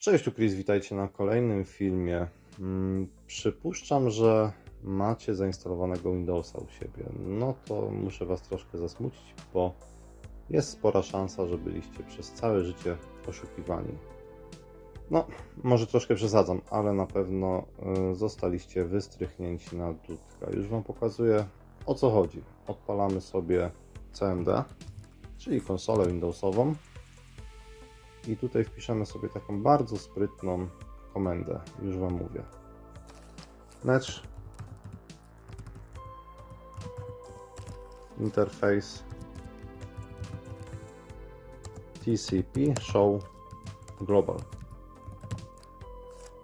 Cześć, tu Chris, witajcie na kolejnym filmie. Mm, Przypuszczam, że macie zainstalowanego Windowsa u siebie. No to muszę Was troszkę zasmucić, bo jest spora szansa, że byliście przez całe życie oszukiwani. No, może troszkę przesadzam, ale na pewno y, zostaliście wystrychnięci na dudka. Już Wam pokazuję o co chodzi. Odpalamy sobie CMD, czyli konsolę Windowsową. I tutaj wpiszemy sobie taką bardzo sprytną komendę, już Wam mówię. Match interface TCP show global.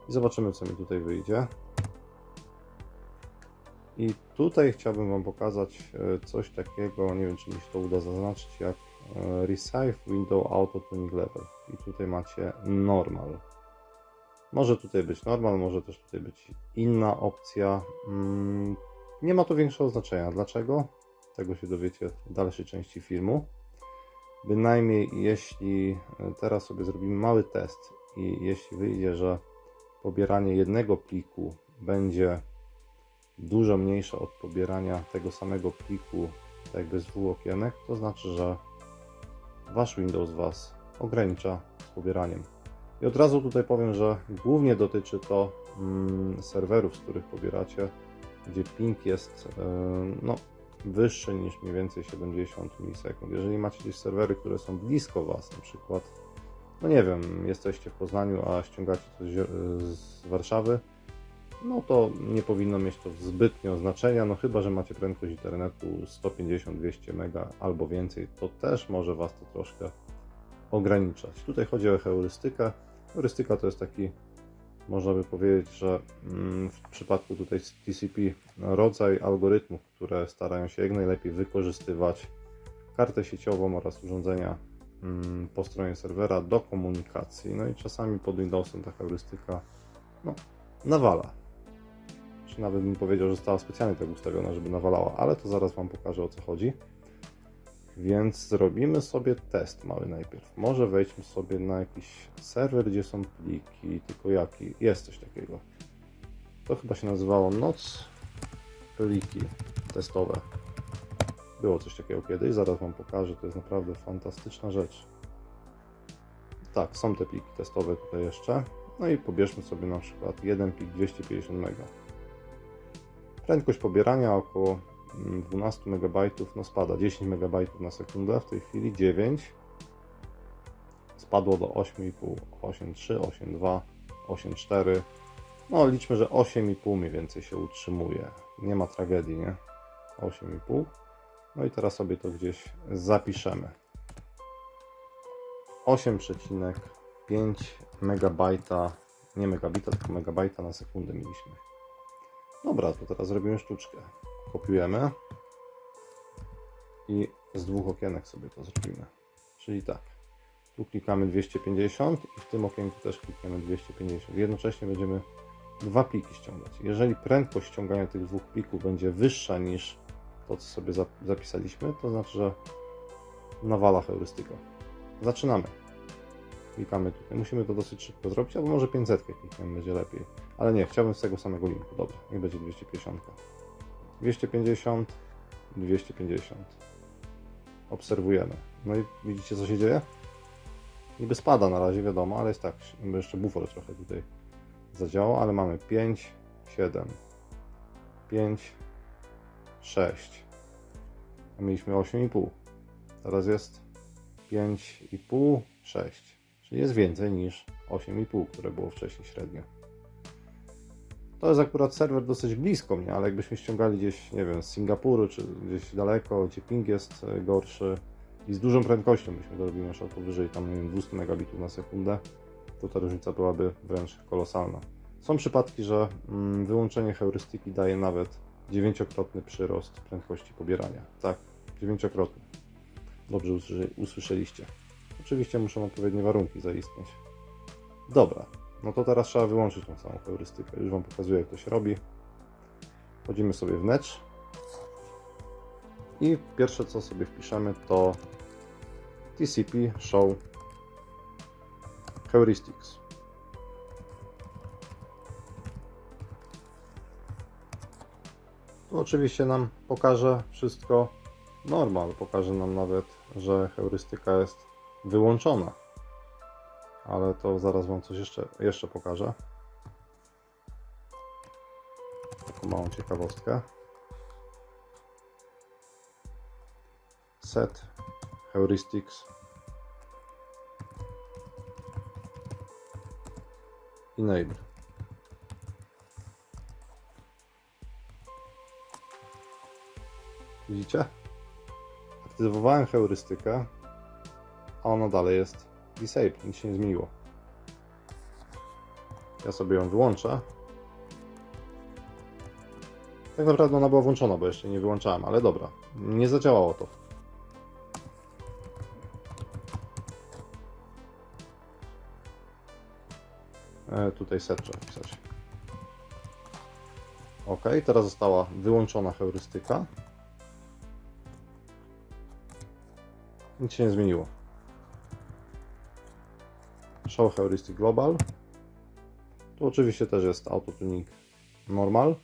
I zobaczymy, co mi tutaj wyjdzie. I tutaj chciałbym Wam pokazać e, coś takiego, nie wiem, czy mi się to uda zaznaczyć, jak e, Resize Window Auto Tuning Level. I tutaj macie Normal. Może tutaj być Normal, może też tutaj być inna opcja. Mm, Nie ma to większego znaczenia. Dlaczego? Tego się dowiecie w dalszej części filmu. Bynajmniej jeśli e, teraz sobie zrobimy mały test i jeśli wyjdzie, że pobieranie jednego pliku będzie dużo mniejsze od pobierania tego samego pliku, tak jakby z okienek, to znaczy, że Wasz Windows Was ogranicza z pobieraniem. I od razu tutaj powiem, że głównie dotyczy to mm, serwerów, z których pobieracie, gdzie ping jest yy, no, wyższy niż mniej więcej 70 milisekund. Jeżeli macie gdzieś serwery, które są blisko Was, na przykład, no nie wiem, jesteście w Poznaniu, a ściągacie coś yy, z Warszawy, no to nie powinno mieć to zbytnio znaczenia, no chyba, że macie prędkość internetu 150-200 mega albo więcej, to też może Was to troszkę ograniczać. Tutaj chodzi o heurystykę. Heurystyka to jest taki, można by powiedzieć, że mm, w przypadku tutaj TCP rodzaj algorytmów, które starają się jak najlepiej wykorzystywać kartę sieciową oraz urządzenia mm, po stronie serwera do komunikacji. No i czasami pod Windowsem ta heurystyka no, nawala czy nawet bym powiedział, że została specjalnie tak ustawiona, żeby nawalała, ale to zaraz Wam pokażę o co chodzi. Więc zrobimy sobie test mały najpierw. Może wejdźmy sobie na jakiś serwer, gdzie są pliki, tylko jaki? Jest coś takiego. To chyba się nazywało Noc Pliki testowe. Było coś takiego kiedyś, zaraz Wam pokażę, to jest naprawdę fantastyczna rzecz. Tak, są te pliki testowe tutaj jeszcze. No i pobierzmy sobie na przykład jeden plik 250 MB. Prędkość pobierania około mm, 12 MB, no spada 10 MB na sekundę, w tej chwili 9. Spadło do 8,5, 8,3, 8,2, 8,4. No liczmy, że 8,5 mniej więcej się utrzymuje. Nie ma tragedii, nie? 8,5. No i teraz sobie to gdzieś zapiszemy. 8,5 MB, nie megabita, tylko megabajta na sekundę mieliśmy. Dobra, to teraz robimy sztuczkę. Kopiujemy i z dwóch okienek sobie to zrobimy. Czyli tak, tu klikamy 250 i w tym okienku też klikniemy 250. Jednocześnie będziemy dwa pliki ściągać. Jeżeli prędkość ściągania tych dwóch plików będzie wyższa niż to, co sobie zapisaliśmy, to znaczy, że nawala heurystyka. Zaczynamy. Klikamy tutaj. Musimy to dosyć szybko zrobić, albo może 500 klikniemy, będzie lepiej. Ale nie, chciałbym z tego samego linku. Dobra, niech będzie 250. 250, 250. Obserwujemy. No i widzicie, co się dzieje? Niby spada na razie, wiadomo, ale jest tak, jakby jeszcze bufor trochę tutaj zadziałał, ale mamy 5, 7, 5, 6. A mieliśmy 8,5. Teraz jest 5,5, 6. Czyli jest więcej niż 8,5, które było wcześniej średnio. To jest akurat serwer dosyć blisko mnie, ale jakbyśmy ściągali gdzieś, nie wiem, z Singapuru, czy gdzieś daleko, gdzie ping jest e, gorszy i z dużą prędkością byśmy to robili na przykład powyżej tam, nie wiem, 200 megabitów na sekundę, to ta różnica byłaby wręcz kolosalna. Są przypadki, że mm, wyłączenie heurystyki daje nawet dziewięciokrotny przyrost prędkości pobierania. Tak, dziewięciokrotny. Dobrze usłyszeliście. Oczywiście muszą odpowiednie warunki zaistnieć. Dobra, no to teraz trzeba wyłączyć tą samą heurystykę. Już Wam pokazuję, jak to się robi. Wchodzimy sobie w Netch. I pierwsze, co sobie wpiszemy, to TCP show heuristics. Tu oczywiście nam pokaże wszystko normal, pokaże nam nawet, że heurystyka jest wyłączona. Ale to zaraz Wam coś jeszcze, jeszcze pokażę. Taką małą ciekawostkę. Set heuristics enable. Widzicie? Aktywowałem heurystykę, a ona dalej jest disabled, nic się nie zmieniło. Ja sobie ją wyłączę. Tak naprawdę ona była włączona, bo jeszcze nie wyłączałem, ale dobra, nie zadziałało to. E, tutaj set wpisać. Ok, teraz została wyłączona heurystyka. Nic się nie zmieniło. Show Heuristic Global. Tu oczywiście też jest autotuning normal.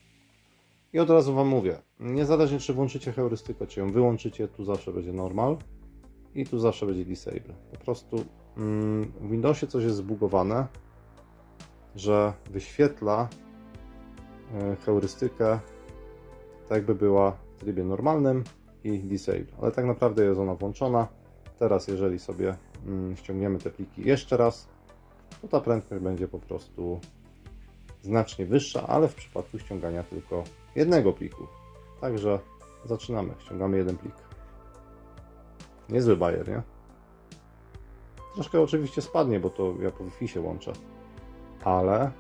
I od razu Wam mówię, niezależnie czy włączycie heurystykę, czy ją wyłączycie, tu zawsze będzie normal i tu zawsze będzie disable. Po prostu mm, w Windowsie coś jest zbugowane, że wyświetla e, heurystykę tak jakby była w trybie normalnym i disable, ale tak naprawdę jest ona włączona. Teraz jeżeli sobie ściągniemy te pliki jeszcze raz, to ta prędkość będzie po prostu znacznie wyższa, ale w przypadku ściągania tylko jednego pliku. Także zaczynamy. Ściągamy jeden plik. Niezły bajer, nie? Troszkę oczywiście spadnie, bo to ja po Wi-Fi się łączę. Ale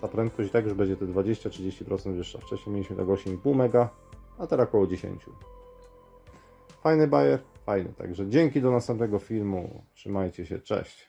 ta prędkość i tak już będzie te 20-30% wyższa. Wcześniej mieliśmy tak 8,5 mega, a teraz około 10. Fajny bajer, fajny. Także dzięki do następnego filmu. Trzymajcie się, cześć.